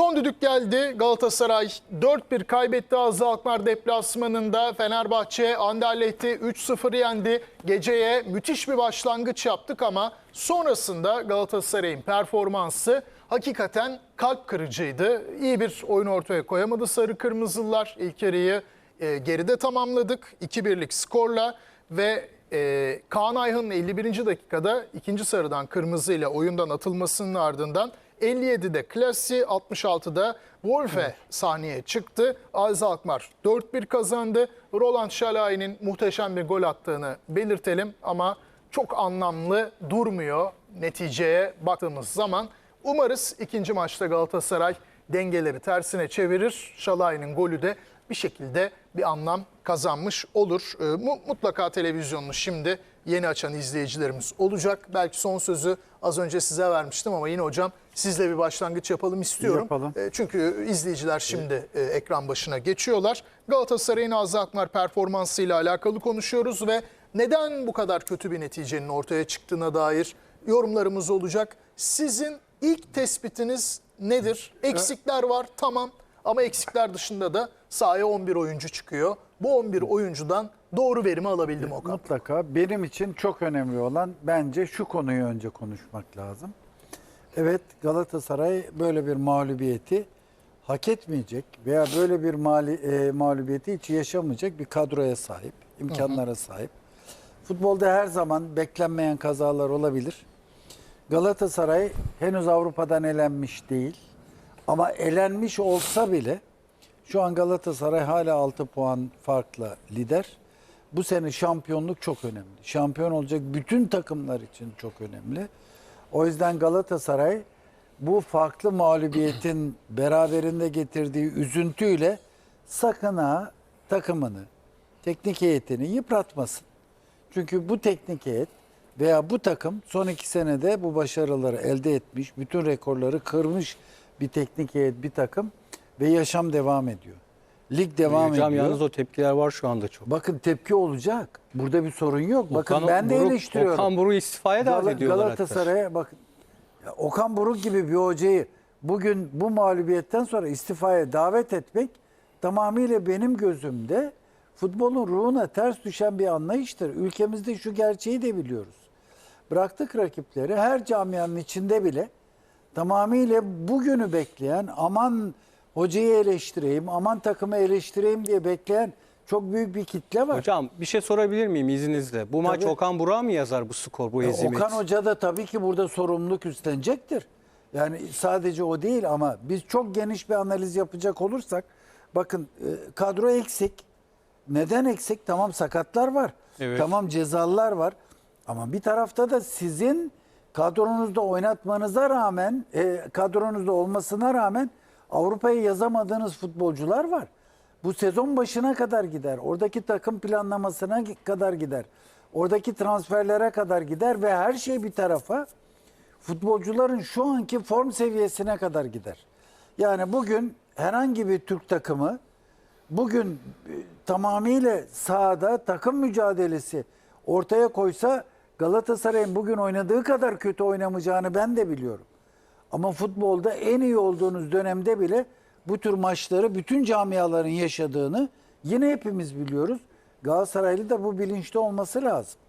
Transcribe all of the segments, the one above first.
Son düdük geldi. Galatasaray 4-1 kaybetti Azı Alkmaar deplasmanında. Fenerbahçe Anderlecht'i 3-0 yendi. Geceye müthiş bir başlangıç yaptık ama sonrasında Galatasaray'ın performansı hakikaten kalp kırıcıydı. İyi bir oyun ortaya koyamadı Sarı Kırmızılılar. İlk yarıyı e, geride tamamladık. 2-1'lik skorla ve e, Kaan Ayhan'ın 51. dakikada ikinci sarıdan kırmızıyla oyundan atılmasının ardından 57'de Klasi, 66'da Wolfe sahneye çıktı. Aziz Alkmaar 4-1 kazandı. Roland Şalay'ın muhteşem bir gol attığını belirtelim ama çok anlamlı durmuyor neticeye baktığımız zaman. Umarız ikinci maçta Galatasaray dengeleri tersine çevirir. Şalay'ın golü de bir şekilde bir anlam kazanmış olur. Ee, mu- Mutlaka televizyonunu şimdi yeni açan izleyicilerimiz olacak. Belki son sözü az önce size vermiştim ama yine hocam sizle bir başlangıç yapalım istiyorum. Yapalım. E, Çünkü izleyiciler şimdi e, ekran başına geçiyorlar. Galatasaray'ın Azza Akmar performansıyla alakalı konuşuyoruz ve neden bu kadar kötü bir neticenin ortaya çıktığına dair yorumlarımız olacak. Sizin ilk tespitiniz nedir? Eksikler var tamam ama eksikler dışında da sahaya 11 oyuncu çıkıyor. Bu 11 oyuncudan doğru verimi alabildim Okan. Mutlaka benim için çok önemli olan bence şu konuyu önce konuşmak lazım. Evet Galatasaray böyle bir mağlubiyeti hak etmeyecek veya böyle bir mali, e, mağlubiyeti hiç yaşamayacak bir kadroya sahip, imkanlara sahip. Futbolda her zaman beklenmeyen kazalar olabilir. Galatasaray henüz Avrupa'dan elenmiş değil. Ama elenmiş olsa bile şu an Galatasaray hala 6 puan farkla lider. Bu sene şampiyonluk çok önemli. Şampiyon olacak bütün takımlar için çok önemli. O yüzden Galatasaray bu farklı mağlubiyetin beraberinde getirdiği üzüntüyle sakın ha takımını, teknik heyetini yıpratmasın. Çünkü bu teknik heyet veya bu takım son iki senede bu başarıları elde etmiş, bütün rekorları kırmış bir teknik heyet, bir takım ve yaşam devam ediyor. Lig devam Hocam ediyor. yalnız o tepkiler var şu anda çok. Bakın tepki olacak. Burada bir sorun yok. Bakın Okan ben de Buruk- eleştiriyorum. Okan Buruk'u istifaya davet Gal- ediyorlar. Galatasaray'a bakın. Ya Okan Buruk gibi bir hocayı bugün bu mağlubiyetten sonra istifaya davet etmek tamamıyla benim gözümde futbolun ruhuna ters düşen bir anlayıştır. Ülkemizde şu gerçeği de biliyoruz. Bıraktık rakipleri her camianın içinde bile tamamıyla bugünü bekleyen aman hocayı eleştireyim, aman takımı eleştireyim diye bekleyen çok büyük bir kitle var. Hocam bir şey sorabilir miyim izninizle? Bu maç Tabii. Okan Burak'a mı yazar bu skor, bu E, hezimet? Okan Hoca da tabii ki burada sorumluluk üstlenecektir. Yani sadece o değil ama biz çok geniş bir analiz yapacak olursak bakın e, kadro eksik. Neden eksik? Tamam sakatlar var. Evet. Tamam cezalılar var. Ama bir tarafta da sizin kadronuzda oynatmanıza rağmen, e, kadronuzda olmasına rağmen Avrupa'ya yazamadığınız futbolcular var. Bu sezon başına kadar gider. Oradaki takım planlamasına kadar gider. Oradaki transferlere kadar gider ve her şey bir tarafa futbolcuların şu anki form seviyesine kadar gider. Yani bugün herhangi bir Türk takımı bugün e, tamamıyla sahada takım mücadelesi ortaya koysa Galatasaray'ın bugün oynadığı kadar kötü oynamayacağını ben de biliyorum. Ama futbolda en iyi olduğunuz dönemde bile bu tür maçları bütün camiaların yaşadığını yine hepimiz biliyoruz. Galatasaraylı da bu bilinçte olması lazım.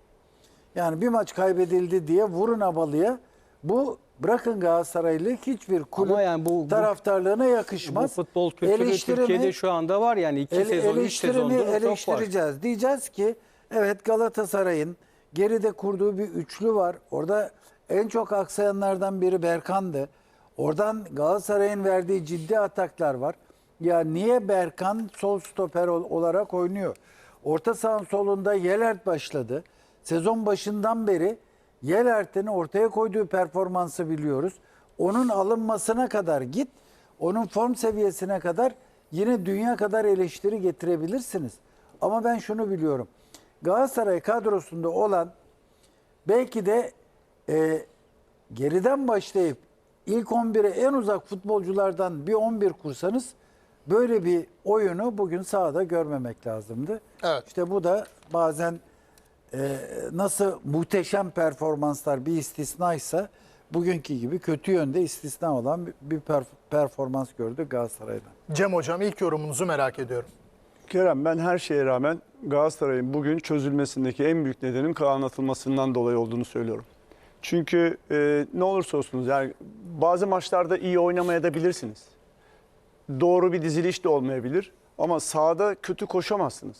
Yani bir maç kaybedildi diye vurun abalıya bu bırakın Galatasaraylı hiçbir kulüp Ama yani bu- bu- taraftarlığına Bu yakışmaz. futbol kültürü Türkiye'de şu anda var yani iki Ele- sezon, üç eleştirini sezondur çok var. eleştireceğiz. Diyeceğiz ki evet Galatasaray'ın geride kurduğu bir üçlü var. Orada en çok aksayanlardan biri Berkan'dı. Oradan Galatasaray'ın verdiği ciddi ataklar var. Ya niye Berkan sol stoper ol- olarak oynuyor? Orta sahanın solunda Yelert başladı. Sezon başından beri Yelert'in ortaya koyduğu performansı biliyoruz. Onun alınmasına kadar git. Onun form seviyesine kadar yine dünya kadar eleştiri getirebilirsiniz. Ama ben şunu biliyorum. Galatasaray kadrosunda olan belki de e, geriden başlayıp ilk 11'e en uzak futbolculardan bir 11 kursanız böyle bir oyunu bugün sahada görmemek lazımdı. Evet. İşte bu da bazen e, nasıl muhteşem performanslar bir istisnaysa bugünkü gibi kötü yönde istisna olan bir- bir perf- performans gördü Galatasaray'dan. Cem Hocam ilk yorumunuzu merak ediyorum. Kerem ben her şeye rağmen Galatasaray'ın bugün çözülmesindeki en büyük nedenin Kaan'ın atılmasından dolayı olduğunu söylüyorum. Çünkü e, ne olursa olsunuz yani bazı maçlarda iyi oynamaya da bilirsiniz. Doğru bir diziliş de olmayabilir ama sahada kötü koşamazsınız.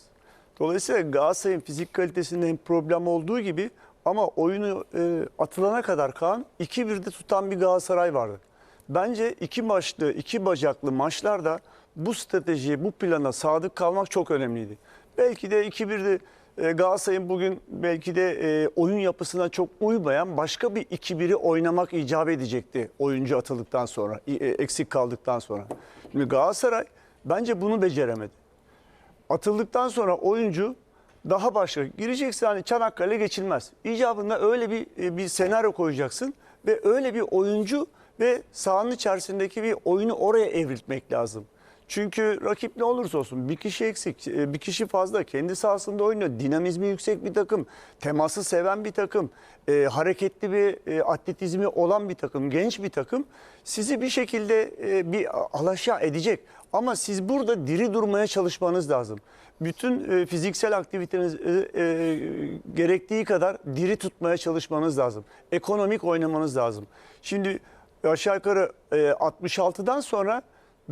Dolayısıyla Galatasaray'ın fizik kalitesinde hem problem olduğu gibi ama oyunu e, atılana kadar Kaan 2-1'de tutan bir Galatasaray vardı. Bence iki maçlı, iki bacaklı maçlarda bu stratejiye, bu plana sadık kalmak çok önemliydi. Belki de 2-1'de e, Galatasaray'ın bugün belki de e, oyun yapısına çok uymayan başka bir 2-1'i oynamak icap edecekti oyuncu atıldıktan sonra, e, eksik kaldıktan sonra. Şimdi Galatasaray bence bunu beceremedi atıldıktan sonra oyuncu daha başka gireceksin hani Çanakkale geçilmez. İcabında öyle bir e, bir senaryo koyacaksın ve öyle bir oyuncu ve sahanın içerisindeki bir oyunu oraya evriltmek lazım. Çünkü rakip ne olursa olsun bir kişi eksik, e, bir kişi fazla kendi sahasında oynuyor. Dinamizmi yüksek bir takım, teması seven bir takım, e, hareketli bir e, atletizmi olan bir takım, genç bir takım. Sizi bir şekilde e, bir alaşağı edecek. Ama siz burada diri durmaya çalışmanız lazım. Bütün e, fiziksel aktiviteniz e, e, gerektiği kadar diri tutmaya çalışmanız lazım. Ekonomik oynamanız lazım. Şimdi aşağı yukarı e, 66'dan sonra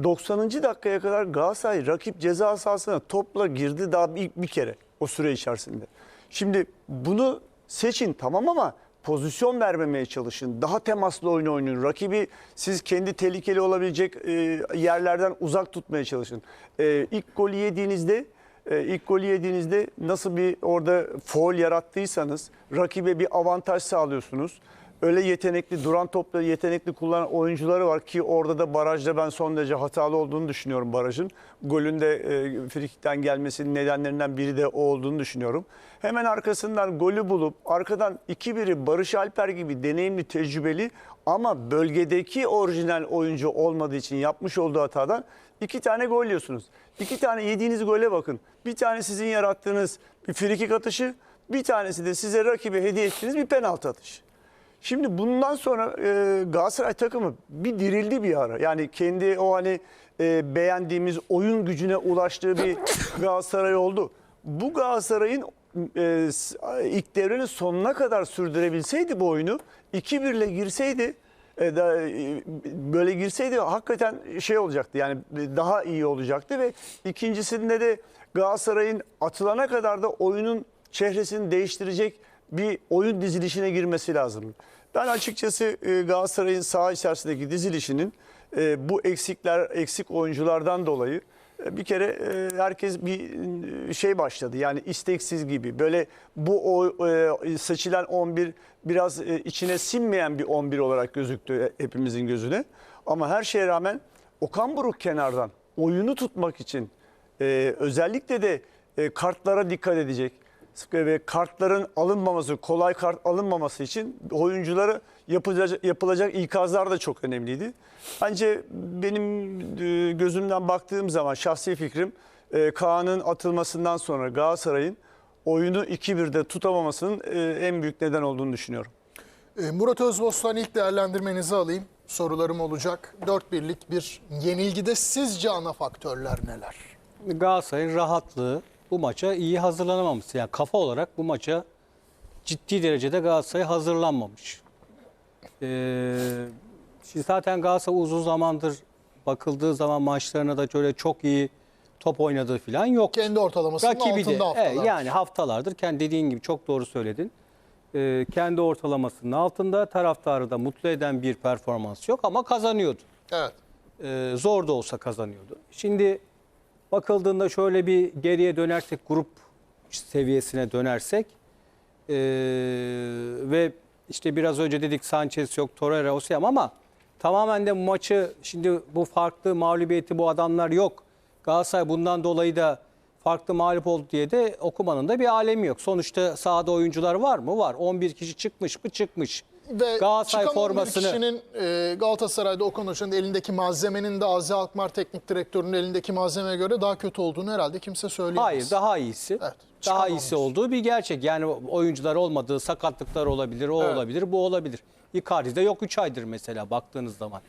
90. dakikaya kadar Galatasaray rakip ceza sahasına topla girdi daha bir, bir kere o süre içerisinde. Şimdi bunu seçin tamam ama pozisyon vermemeye çalışın. Daha temaslı oyun oynayın. Rakibi siz kendi tehlikeli olabilecek e, yerlerden uzak tutmaya çalışın. E, ilk golü yediğinizde e, ilk golü yediğinizde nasıl bir orada foul yarattıysanız rakibe bir avantaj sağlıyorsunuz. Öyle yetenekli, duran topla yetenekli kullanan oyuncuları var ki orada da barajda ben son derece hatalı olduğunu düşünüyorum barajın. Golün de e, frikikten gelmesinin nedenlerinden biri de o olduğunu düşünüyorum. Hemen arkasından golü bulup arkadan 2-1'i Barış Alper gibi deneyimli, tecrübeli ama bölgedeki orijinal oyuncu olmadığı için yapmış olduğu hatadan iki tane gol yiyorsunuz. İki tane yediğiniz gole bakın. Bir tane sizin yarattığınız bir frikik atışı, bir tanesi de size rakibe hediye ettiğiniz bir penaltı atışı. Şimdi bundan sonra e, Galatasaray takımı bir dirildi bir ara. Yani kendi o hani e, beğendiğimiz oyun gücüne ulaştığı bir Galatasaray oldu. Bu Galatasaray'ın e, ilk devrenin sonuna kadar sürdürebilseydi bu oyunu 2-1 ile girseydi e, da, e, böyle girseydi hakikaten şey olacaktı yani daha iyi olacaktı ve ikincisinde de Galatasaray'ın atılana kadar da oyunun çehresini değiştirecek bir oyun dizilişine girmesi lazım. Ben açıkçası e, Galatasaray'ın saha içerisindeki dizilişinin e, bu eksikler eksik oyunculardan dolayı e, bir kere e, herkes bir şey başladı. Yani isteksiz gibi. Böyle bu o seçilen 11 biraz içine sinmeyen bir 11 olarak gözüktü hepimizin gözüne. Ama her şeye rağmen Okan Buruk kenardan oyunu tutmak için özellikle de kartlara dikkat edecek ve kartların alınmaması, kolay kart alınmaması için oyunculara yapılacak, yapılacak ikazlar da çok önemliydi. Bence benim e, gözümden baktığım zaman şahsi fikrim e, Kaan'ın atılmasından sonra Galatasaray'ın oyunu 2-1'de tutamamasının e, en büyük neden olduğunu düşünüyorum. Murat Özbostan ilk değerlendirmenizi alayım. Sorularım olacak. 4-1'lik bir yenilgide sizce ana faktörler neler? Galatasaray'ın rahatlığı bu maça iyi hazırlanamaması. Yani kafa olarak bu maça ciddi derecede Galatasaray hazırlanmamış. Ee, şimdi zaten Galatasaray uzun zamandır bakıldığı zaman maçlarına da şöyle çok iyi top oynadığı falan yok. Kendi ortalamasının Rakibi de altında haftalar. evet, yani haftalardır kendi dediğin gibi çok doğru söyledin. Ee, kendi ortalamasının altında taraftarı da mutlu eden bir performans yok ama kazanıyordu. Evet. Ee, zor da olsa kazanıyordu. Şimdi bakıldığında şöyle bir geriye dönersek grup seviyesine dönersek ee, ve işte biraz önce dedik Sanchez yok, Torreira, Osimhen ama tamamen de maçı şimdi bu farklı mağlubiyeti bu adamlar yok. Galatasaray bundan dolayı da farklı mağlup oldu diye de okumanın da bir alemi yok. Sonuçta sahada oyuncular var mı? Var. 11 kişi çıkmış mı? Çıkmış. Ve Galatasaray çıkan 11 formasını kişinin e, Galatasaray'da Okan Hoca'nın elindeki malzemenin de Azi Alkmaar teknik direktörünün elindeki malzemeye göre daha kötü olduğunu herhalde kimse söyleyemez. Hayır daha iyisi. Evet, daha iyisi olduğu bir gerçek. Yani oyuncular olmadığı sakatlıklar olabilir, o Evet. olabilir, bu olabilir. Icardi'de yok 3 aydır mesela baktığınız zaman.